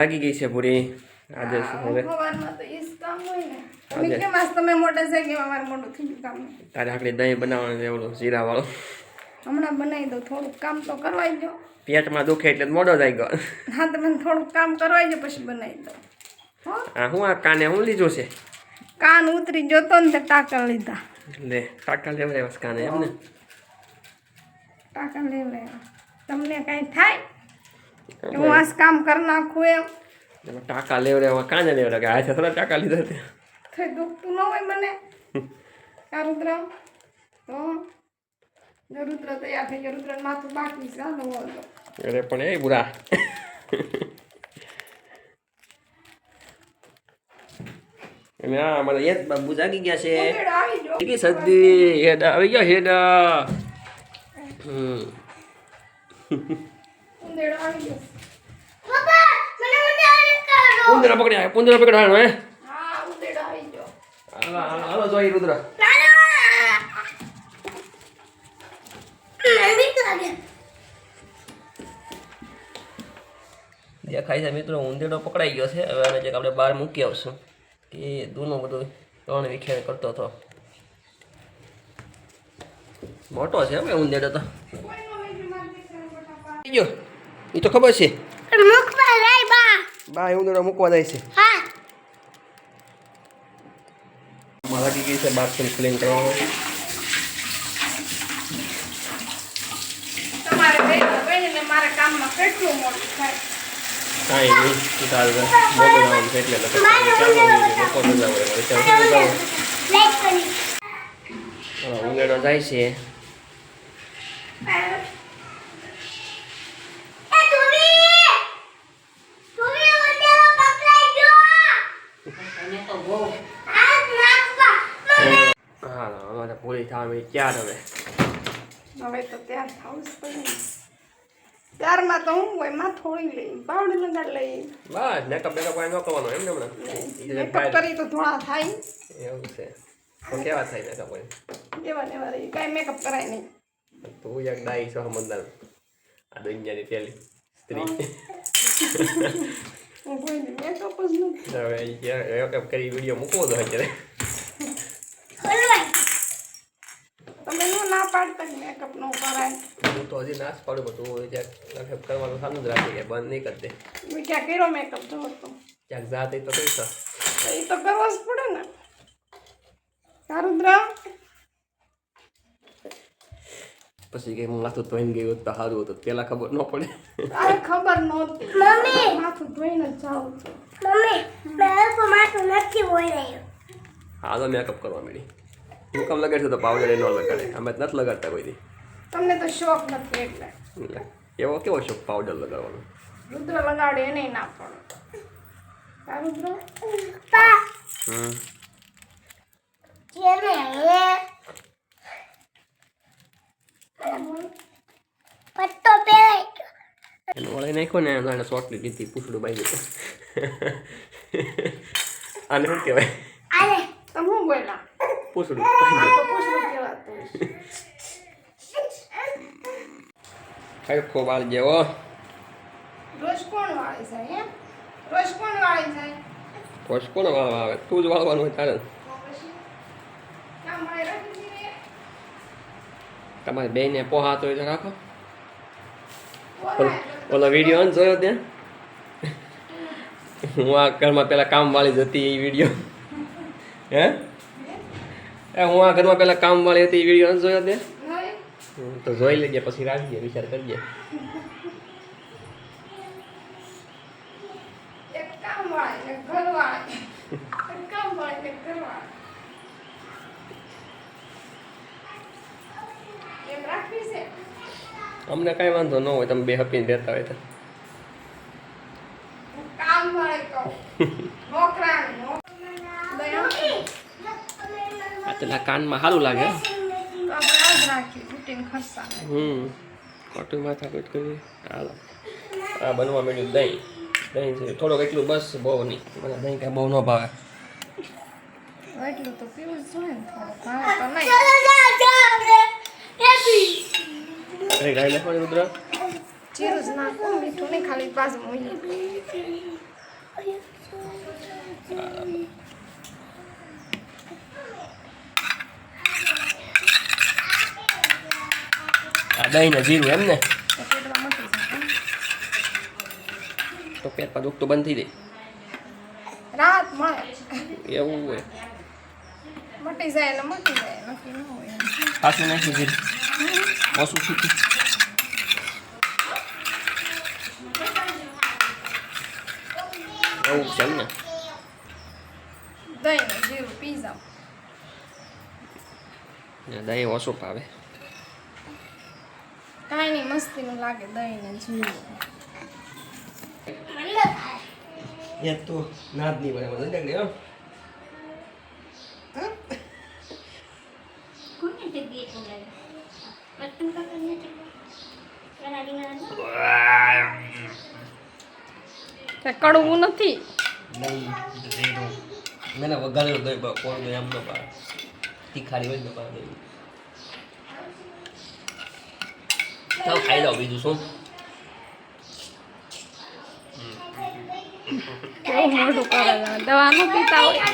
લાગી ગઈ છે પૂરી આજે શું હવે? તારે આખડી દહીં બનાવવાનું છે ઓલું જીરા વાળું હમણાં બનાવી દો થોડુંક કામ તો કરવાઈ દો પેટમાં દુખે એટલે મોડો થઈ ગયો. હા તમે થોડુંક કામ કરવાઈ દો પછી બનાવી દો હો? આ હું આ કાને હું લીધું છે? કાન ઉતરી જોતો ને તે ટાંકા લીધા. લે કાકા લેવડાવ્યા કાને એમ ને ટાંકા લઈ તમને કાંઈ થાય? હું આજ કામ કરી નાખું એમ. એમાં ટાકા લેવડાવ્યા કે હાથે થોડા ટાકા લીધા તે થઈ દુખતું ન હોય મને. આ રુદ્ર તો રુદ્ર તૈયાર થઈ ગયો રુદ્ર માથું બાકી છે અરે પણ એ બુરા. અને આ અમારા યત બાબુ જાગી ગયા છે. સદી હેડા આવી ગયા હેડા. હમ. પુંદરા પકડ્યા પુંદરા પકડવાનો હે હા ઉંદેડો આવી ગયો. હાલો જોઈ રુદ્ર. દેખાય છે મિત્રો ઉંદેડો પકડાઈ ગયો છે. હવે આને જે આપણે બહાર મૂકી આવશું. કે દૂનું બધું ત્રણ વિખેર કરતો હતો. મોટો છે હવે ઉંદેડો તો. ગયો. એ તો ખબર છે. બા. એ ઉંદેડો મૂકવા જાય છે. મારા ગઈ છે બાથરૂમ ક્લીન કરવાનું. તમારે બેન ને મારા કામમાં કેટલું મોટું થાય? કાંઈ નહીં તારે મોટું છે એટલે ઉંદેડો જાય છે હા અમારે પૂરી થવા મળી ચાર હવે હવે તો ત્યાર થવું જ પડે. ત્યારમાં તો હું હોયમાં થોડી લઈ પાવડર લગાડ લઈ. બસ મેકઅપ બેકઅપ કાંઈ ન કરવાનો એમ ને હમણાં? મેકઅપ કરી તો ધોળા થાય. એવું છે. તો કેવા થાય મેકઅપ એવા ને એવા રહી? કાંઈ મેકઅપ કરાય નહીં. તું એક ડાઈ છો સમજદાર આ દુનિયાની પહેલી સ્ત્રી. હું કોઈ મેકઅપ જ નથી. હવે મેકઅપ કરી વીડિયો મૂકવો તો અત્યારે તમે નું ના પાડતા મેકઅપ નો કરાય હું તો હજી નાશ પાડું પણ તું જ્યાં મેકઅપ કરવાનું સારું જ રાખી કે બંધ નહીં કરી દે. મેં ક્યાં કર્યો મેકઅપ જો તો? ક્યાંક જાત તો કઈ સર તો એ તો કરવો જ પડે ને. કારુદ્રા પછી કે માથું ધોઈને ગયું તો સારું હતું પેલા ખબર ન પડે. અરે ખબર નહોતી માથું ધોઈને જ જાઉં છું. હા તો મેકઅપ કરવા મળી હું કમ લગાડશું તો પાવડર ન લગાડે. અમે નથી લગાડતા કોઈ દી. તમને તો શોખ નથી એટલે. એવો કેવો શોખ પાવડર લગાવવાનો? રુદ્ર લગાડે એને ના પડે સારુદ્ર હમ. પત્તો પહેરાય. એને વળી નાખ્યો ને એને શોર્ટલી લીધી પૂછડું બાઈ ગયું આને શું કહેવાય? અરે તમે હું બોલ્યા? પૂછડું. આ તો પૂછડું કહેવાતું કઈ વાળ જેવો. રોજ કોણ વાળે છે એમ? રોજ કોણ વાળે છે કોશ કોણ વાળવા આવે? તું જ વાળવાનું હોય તારે. તમારી બેને પોહા તો રાખો. ઓલો વીડિયો ને જોયો ત્યાં? હું આ ઘરમાં પેલા કામ વાળી જ હતી એ વીડિયો. હે? એ હું આ ઘરમાં પેલા કામ વાળી હતી એ વીડિયો ને જોયો ત્યાં? તો જોઈ લેજે પછી રાખજે વિચાર કરજે એક કામ વાળી એક ઘર વાળી એક કામ વાળી એક ઘર વાળી એમ રાખવી છે અમને કાંઈ વાંધો ન હોય તમે બે હપીને રહેતા હોય તો આ પેલા કાનમાં સારું લાગે રાખીએ રૂટીન ખર્ચા હમ. કોટું માથા કટ કરી હાલો. આ બનવા માંડ્યું દહીં. દહીં છે. થોડોક એટલું બસ બહુ નહીં. મને દહીં કાંઈ બહુ ન ભાવે. એટલું તો પીવું જ જોઈએ ને ભાવે તો નહીં. નાખવાની રુદ્ર? જીરું જ નાખું મીઠું નહીં ખાલી પાછું મૂકી દહીં ને જીરું એમ ને તો પેટ પર દુખતું બંધ થઈ જાય. રાહત મળે. એવું હોય. મટી જાય એટલે મટી જાય નક્કી ન હોય. પાછું નાખ્યું જીરું. ઓછું શીખી એવું છે એમ ને દહીં જીરું પી જાવ ને દહીં ઓછું ભાવે. કાંઈ નહીં મસ્તીનું લાગે દહીં ને જીરું એ તો નાદ નહીં બને મને દેખ લે કોને તે ગીત બોલાવે પટ્ટુ કાકાને તે. પેલા રીંગણા કે કડવું નથી. દહીં જીરું મેં વઘારેલું દહીં બા કોણ દહીં એમ ન પાડે. તીખારી હોય ને પાડે દહીં ખાઈ લો બીજું શું? કેવું કરે છે. પીતા હોય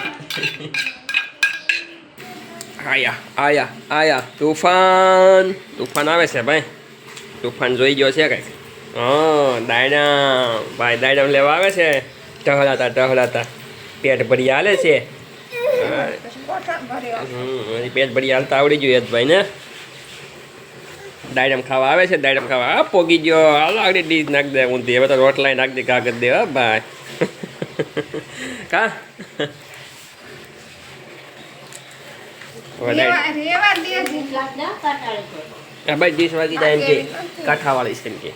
આયા આયા આયા તુફાન તુફાન આવે છે ભાઈ? તુફાન જોઈ ગયો છે કંઈક હા દાયડામ ભાઈ? દાયડામ લેવા આવે છે ટહલાતા ટહલાતા પેટ ભરી હાલે છે પેટ ભરી હાલતા આવડી ગયું યશભાઈ ને. દાયડમ ખાવા આવે છે દાયડમ ખાવા. આ પોગી ગયો. હાલો આગળ ડીશ નાખ દે. ઊંધી હવે તો રોટલા નાખ દે કાગળ દે. હા ભાઈ કા? ભાઈ ડીશ વાગી જાય એમ કે કાંઠાવાળી છે એમ કે.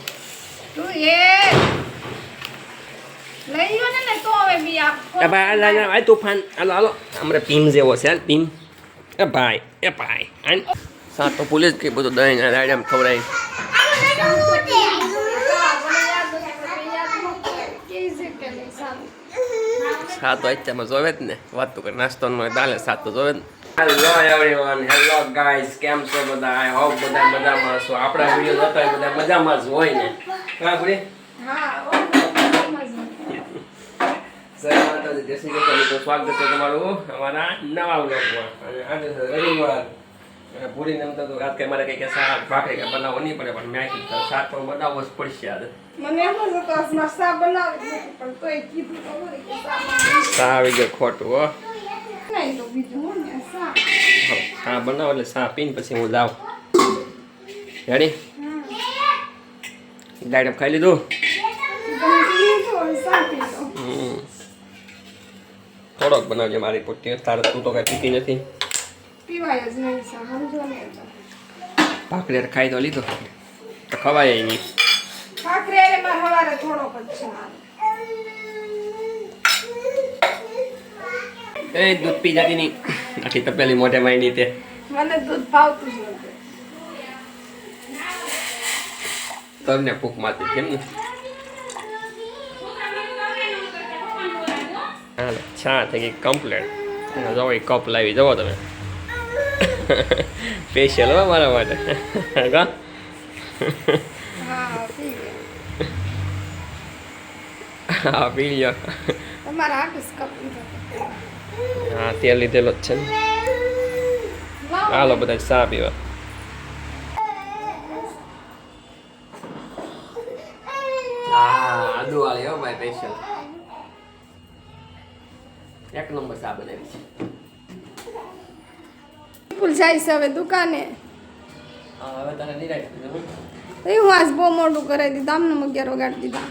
ભાઈ તુફાન. હાલો હાલો. હમણાં પીમ જેવો છે પીમ એ ભાઈ એ ભાઈ સાત તો પોલીસ કે બધું દહીં ને દાયડમ ખવડાવી. સાત વાગ્યામાં જોવે જ ને. વાત તો કરે નાસ્તો નો દાલે તો જોવે જ હેલો એવરીવન હેલો ગાઈસ કેમ છો બધા? આઈ હોપ બધા મજામાં છો આપણા વિડિયો જોતા હોય બધા મજામાં જ હોય ને. હા, ગુડી? માતાજી, જય શ્રી સ્વાગત છે તમારું અમારા નવા વ્લોગમાં અને આજે રવિવાર. અને પૂરી નમતા તો રાત કે મારે કંઈક શાક ભાખરી કે બનાવવો નહીં પડે પણ મેં કીધું શાક તો બનાવવો જ પડશે આજે. મને એમ જ હતો આ સા પણ આવી ગયો ખોટું હો. નહીં તો બીજું હું બનાવો એટલે સા પીને પછી હું જાઉં. રેડી ડાયરેક્ટ ખાઈ લીધું. થોડોક બનાવજે મારી પોતી તારે તું તો કઈ પીતી નથી. પીવાય જ નહીં સમજો ને તો ખાઈ તો લીધો તો ખવાય નહીં ભાખરેર હારે હવારે થોડો થોડોક જ છે મારે. એ દૂધ પી જતી નહીં આખી તપેલી મોઢે માંડી તે મને દૂધ ભાવતું જ નથી તમને ભૂખ માતી કેમ ને હાલો છા થઈ ગઈ કમ્પ્લેટ જવો કપ લાવી જવો તમે સ્પેશિયલ હો મારા માટે. કા હા પી ગયા હા પી લ્યો. હા તેલ લીધેલો જ છે ને. હાલો બધા ચા પીવા. હા આદુ વાળી હો ભાઈ સ્પેશિયલ એક નંબર ચા બનાવી છે. વિપુલ જાય છે હવે દુકાને. હવે તને હું આજ બહુ મોડું કરાવી દીધું આમને અગિયાર વગાડી દીધા.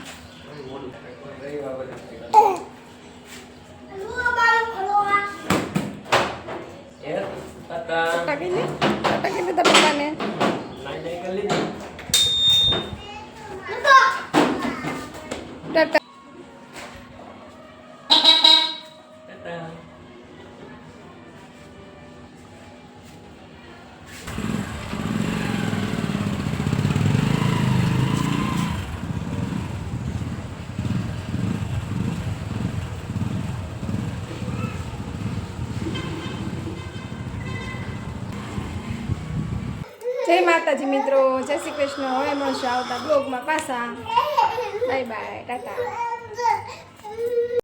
ટકી દે ટકી જય માતાજી મિત્રો જય શ્રી કૃષ્ણ. હવે મળશું આવતા બ્લોગમાં પાછા. Bye bye tata.